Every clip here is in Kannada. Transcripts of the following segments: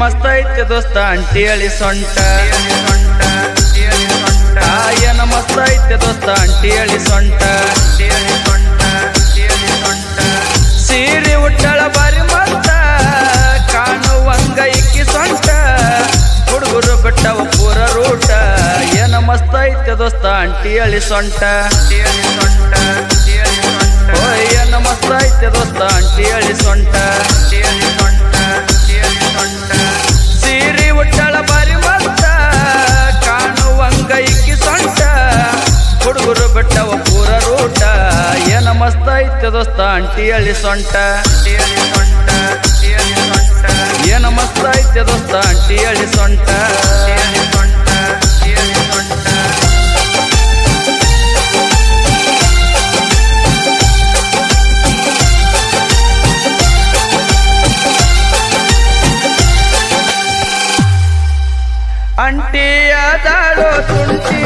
ಮಸ್ತ್ ಐತೆ ದೋಸ್ತ, ಅಂಟಿ ಅಳಿ ಸೊಂಟ. ಏನ ಮಸ್ತ್ ಐತೆ ದೋಸ್ತ, ಅಂಟಿ ಅಳಿ ಸೊಂಟ. ಸೀರೆ ಉಟ್ಟಳ ಬಾರಿ ಮಸ್ತ ಕಾಣುವಂಗ ಇಕ್ಕಿ ಸೊಂಟ. ಹುಡುಗರು ಬಿಟ್ಟವ ಪೂರ ರೂಟ. ಏನ ಮಸ್ತ್ ಐತೆ ದೋಸ್ತ, ಅಂಟಿ ಅಳಿ ಸೊಂಟ. ಏನ ಮಸ್ತ್ ಐತೆ ದೋಸ್ತ, ಅಂಟಿ ಅಳಿ ಸೊಂಟ. ಮಸ್ತ್ ಐತೆ ದೋಸ್ತ, ಅಂಟಿ ಅಳಿ ಸೊಂಟ. ಏನ ಮಸ್ತ ಐತೆ ದೋಸ್ತ, ಅಂಟಿ ಅಳಿ ಸೊಂಟ. ಅಂಟಿಯಾದಾಳೋ ತುಂಟಿ.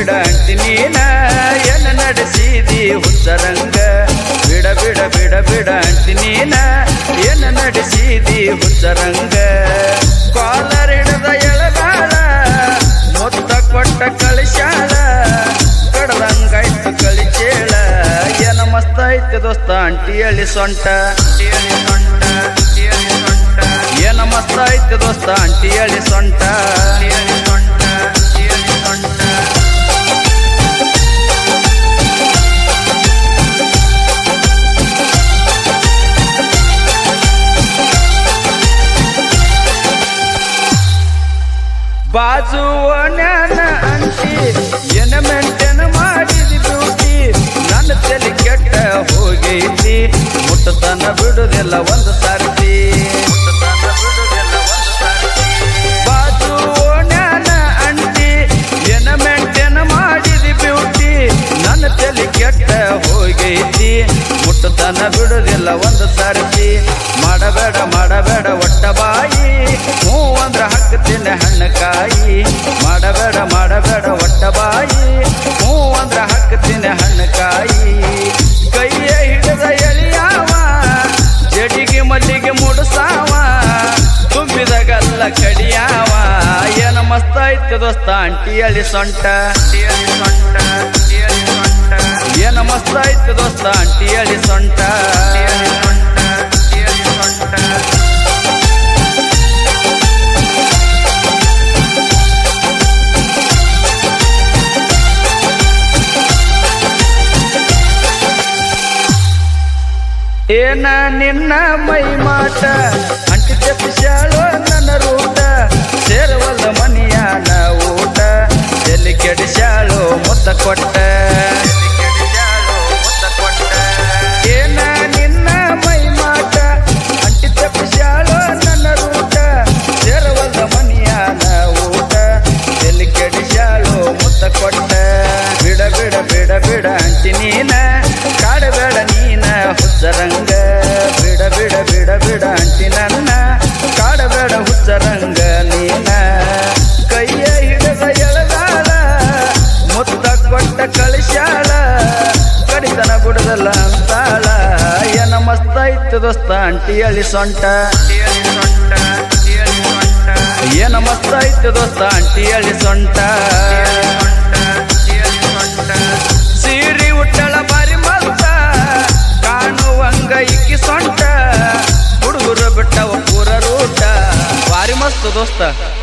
ಬಿಡ ಬಿಡ ಅಂಟಿ ನೀನ ಎನ್ನ ನಡೆಸಿದಿ ಹುಚ್ಚರಂಗ ಬಿಡ ಬಿಡ ಬಿಡ ಬಿಡ ಅಂಟಿ ನೀನ ಎನ್ನ ನಡೆಸಿದಿ ಹುಚ್ಚರಂಗ ಕಾಲರ್ ಹಿಡದ ಎಳಗಾಳ ಮೊತ್ತ ಕೊಟ್ಟ ಕಳಿಸ್ಯಾಳ ಕಡದಂಗಾಯ್ತು ಕಳಿಚೇಳ ಏನ ಮಸ್ತ್ ಐತೆ ದೋಸ್ತ ಅಂಟಿ ಅಳಿ ಸೊಂಟ ಏನ ಮಸ್ತ್ ಐತೆ ದೋಸ್ತ ಅಂಟಿ ಅಳಿ ಸೊಂಟ ಬಾಜು ನ್ಯಾನ ಅಂಟಿ ಏನ ಮೆಂಟೇನ್ ಮಾಡಿದಿ ಬ್ಯೂಟಿ ನನ್ನ ತಲೆ ಕೆಟ್ಟ ಹೋಗೈತಿ. ಮುಟ್ಟತನ ಬಿಡುದಿಲ್ಲ ಒಂದು ಸಾರಿ ಬಾಜು ನ್ಯಾನ ಅಂಟಿ ಏನ ಮೆಂಟೇನ್ ಮಾಡಿದಿ ಬ್ಯೂಟಿ ನನ್ನ ತಲೆ ಕೆಟ್ಟ ಹೋಗೈತಿ. ಮುಟ್ಟತನ ಬಿಡುದಿಲ್ಲ ಒಂದು ಸಾರ್ತಿ. ಐತೆ ದೋಸ್ತ ಅಂಟಿ ಅಳಿ ಸೊಂಟ. ಏನ ಮಸ್ತ್ ಐತೆ ದೋಸ್ತ ಅಂಟಿ ಅಳಿ ಸೊಂಟ. ಏನ ನಿನ್ನ ಮೈ ಮಾಟ ಅಂಟಿ ತಪ್ಪಿಸ್ಯಾಳೋ ನನ್ನ ರೂಟ. ಬಿಡ ಅಂಟಿ ನೀನ ಕಾಡಬೇಡ ನೀನ ಹುಚ್ಚರಂಗ ಬಿಡ ಬಿಡ ಬಿಡ ಬಿಡ ಅಂಟಿ ನನ್ನ ಕಾಡಬೇಡ ಹುಚ್ಚರಂಗ ನೀನ ಕೈಯ ಹಿಡಿದ ಎಳಗಾಳ ಮುತ್ತ ಕೊಟ್ಟ ಕಳಿಸ್ಯಾಳ ಕಡಿತನ ಬಿಡದಲ್ಲ ಅಂತಾಳ ಏನ ಮಸ್ತ್ ಐತೆ ದೋಸ್ತ ಅಂಟಿ ಅಳಿ ಸೊಂಟ ಏನ ಮಸ್ತ್ ಐತೆ ದೋಸ್ತ ಅಂಟಿ ಅಳಿ ಸೊಂಟ ಸೊಂಟ ಹುಡುಗರು